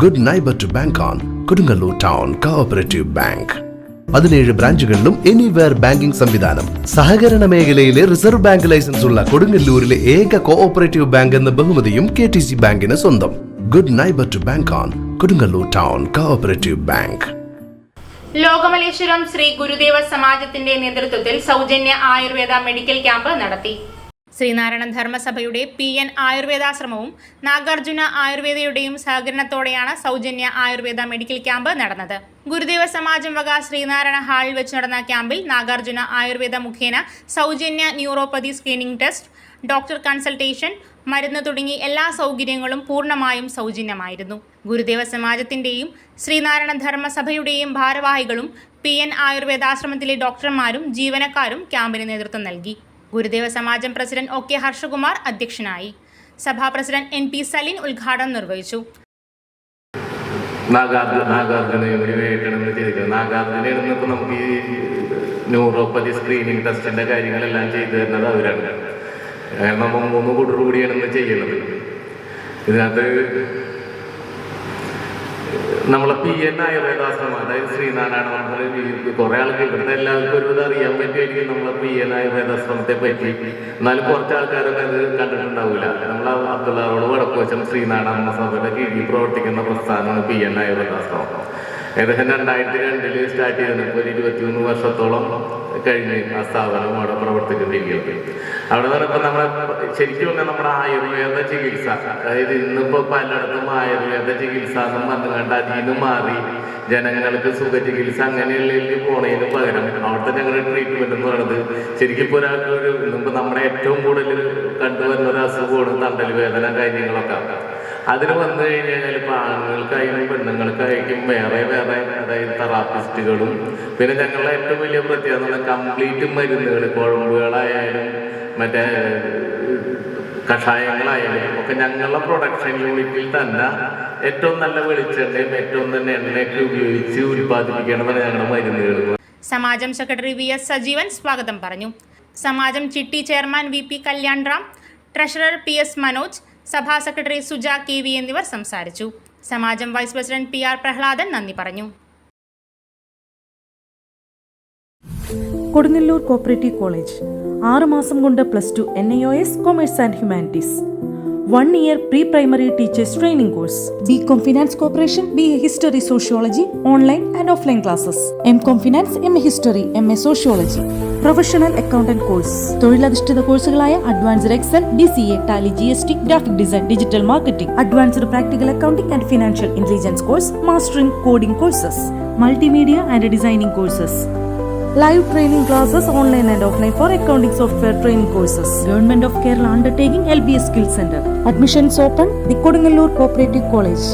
Good neighbour to bank on Kodungallur town cooperative bank പതിനേഴ് ബ്രാഞ്ചുകളിലും anywhere banking സംവിധാനം. സഹകരണ മേഖലയിലെ റിസർവ് ബാങ്ക് ലൈസൻസ് ഉള്ള കൊടുങ്ങല്ലൂരിലെ ഏക കോഓപ്പറേറ്റീവ് ബാങ്ക് എന്ന ബഹുമതിയും കെ ടി സി ബാങ്കിന് സ്വന്തം. Good neighbour to bank on Kodungallur town cooperative bank Lokamaleswaram Sree Gurudeva സമാജത്തിന്റെ നേതൃത്വത്തിൽ സൗജന്യ ആയുർവേദ മെഡിക്കൽ ക്യാമ്പ് നടത്തി. ശ്രീനാരായണ ധർമ്മസഭയുടെ പി എൻ ആയുർവേദാശ്രമവും നാഗാർജുന ആയുർവേദയുടെയും സഹകരണത്തോടെയാണ് സൗജന്യ ആയുർവേദ മെഡിക്കൽ ക്യാമ്പ് നടന്നത്. ഗുരുദേവ സമാജം വക ശ്രീനാരായണ ഹാളിൽ വെച്ച് നടന്ന ക്യാമ്പിൽ നാഗാർജുന ആയുർവേദ മുഖേന സൗജന്യ neuropathy screening test doctor consultation മരുന്ന് തുടങ്ങി എല്ലാ സൗകര്യങ്ങളും പൂർണമായും സൗജന്യമായിരുന്നു. ഗുരുദേവ സമാജത്തിന്റെയും ശ്രീനാരായണ ധർമ്മസഭയുടെയും ഭാരവാഹികളും പി എൻ ആയുർവേദാശ്രമത്തിലെ ഡോക്ടർമാരും ജീവനക്കാരും ക്യാമ്പിന് നേതൃത്വം നൽകി. Gurudeva Samajam president O K Harshakumar അധ്യക്ഷനായി. സഭാ പ്രസിഡന്റ് എൻ പി സലീൻ ഉദ്ഘാടനം നിർവഹിച്ചു. നാഗാർജുന നാഗാർജുന ഇവയായിട്ടാണ് ചെയ്തിരിക്കുന്നത് നാഗാർജുന ഇന്നിപ്പോൾ നമുക്ക് ഈ ന്യൂറോപ്പതി സ്ക്രീനിങ് ടെസ്റ്റിന്റെ കാര്യങ്ങളെല്ലാം ചെയ്തു തരുന്നത് അവരാണ്. കാരണം മൂന്ന് കൂട്ടർ കൂടിയാണ് ചെയ്യുന്നത് ഇതിനകത്ത് നമ്മളെ പി എൻ ആയ വേദാശ്രമം അതായത് ശ്രീനാരായണ മന്ത്രി കുറെ ആൾക്ക് ഇവിടുത്തെ എല്ലാവർക്കും ഒരു അറിയാൻ പറ്റുമായിരിക്കും നമ്മളെ പി എൻ ആയ വേദാശ്രമത്തെ പറ്റി. എന്നാലും കുറച്ച് ആൾക്കാരൊക്കെ അത് കണ്ടിട്ടുണ്ടാവില്ല നമ്മൾ അബ്ദുള്ളോട് വടക്കുവശം ശ്രീനാരായണ സഭയുടെ കീഴിൽ പ്രവർത്തിക്കുന്ന പ്രസ്ഥാനമാണ് പി എൻ ആയുർവേദാശ്രമം ഏകദേശം രണ്ടായിരത്തി രണ്ടിൽ സ്റ്റാർട്ട് ചെയ്തത് ഒരു ഇരുപത്തിമൂന്ന് വർഷത്തോളം കഴിഞ്ഞ് ആ സ്ഥാപനം അവിടെ പ്രവർത്തിക്കുന്നിരിക്കുന്നത് അവിടെ പറയുമ്പോൾ നമ്മുടെ ശരിക്കും പറഞ്ഞാൽ നമ്മുടെ ആയുർവേദ ചികിത്സ അതായത് ഇന്നിപ്പോ പലയിടത്തും ആയുർവേദ ചികിത്സ എന്നും പറഞ്ഞുകൊണ്ട് അതിൽ നിന്ന് മാറി. ജനങ്ങൾക്ക് സുഖ ചികിത്സ അങ്ങനെയുള്ളതിൽ പോണതിന് പകരം അവിടുത്തെ ഞങ്ങളുടെ ട്രീറ്റ്മെന്റ് എന്ന് പറയുന്നത് ശരിക്കും ഇപ്പോൾ ഒരാൾക്ക് ഒരു നമ്മുടെ ഏറ്റവും കൂടുതൽ കണ്ടുവരുന്ന ഒരു അസുഖമാണ് തണ്ടൽ വേദന കാര്യങ്ങളൊക്കെ. അതിന് വന്നു കഴിഞ്ഞ് കഴിഞ്ഞാൽ ഇപ്പൊ ആണുങ്ങൾക്കായാലും പെണ്ണുങ്ങൾക്കായിരിക്കും വേറെ വേറെ അതായത് തെറാപ്പിസ്റ്റുകളും പിന്നെ ഞങ്ങളുടെ ഏറ്റവും വലിയ പ്രത്യേകത കംപ്ലീറ്റ് മരുന്നുകൾ കുഴമ്പുകളായാലും മറ്റേ കഷായങ്ങളായാലും ഒക്കെ ഞങ്ങളുടെ പ്രൊഡക്ഷൻ യൂണിറ്റിൽ തന്നെ ഏറ്റവും നല്ല വെളിച്ചെണ്ണയും ഏറ്റവും തന്നെ എണ്ണയൊക്കെ ഉപയോഗിച്ച് ഉൽപ്പാദിപ്പിക്കണമെന്നാണ് ഞങ്ങളുടെ മരുന്നുകൾ. Samajam secretary V S Sajeevan സ്വാഗതം പറഞ്ഞു. Samajam chitty chairman V P Kalyanram treasurer P S Manoj Sabha secretary Suja K V എന്നിവർ സംസാരിച്ചു. Samajam vice president P R Prahladan നന്ദി പറഞ്ഞു. Kodungallur cooperative college. ആറ് മാസം കൊണ്ട് plus two N I O S commerce and humanities. One year pre primary teachers training course B com finance corporation B A history sociology online and offline classes M com finance M A history M A sociology professional accountant course തൊഴിലധിഷ്ഠിത കോഴ്സുകളായ advanced excel D C A tally G S T graphic design digital marketing advanced practical accounting and financial intelligence course mastering coding courses multimedia and designing courses live training training online and offline for accounting software software courses government of Kerala undertaking L B S skill Admissions admissions open നിക്കോടുങ്ങല്ലൂർ cooperative college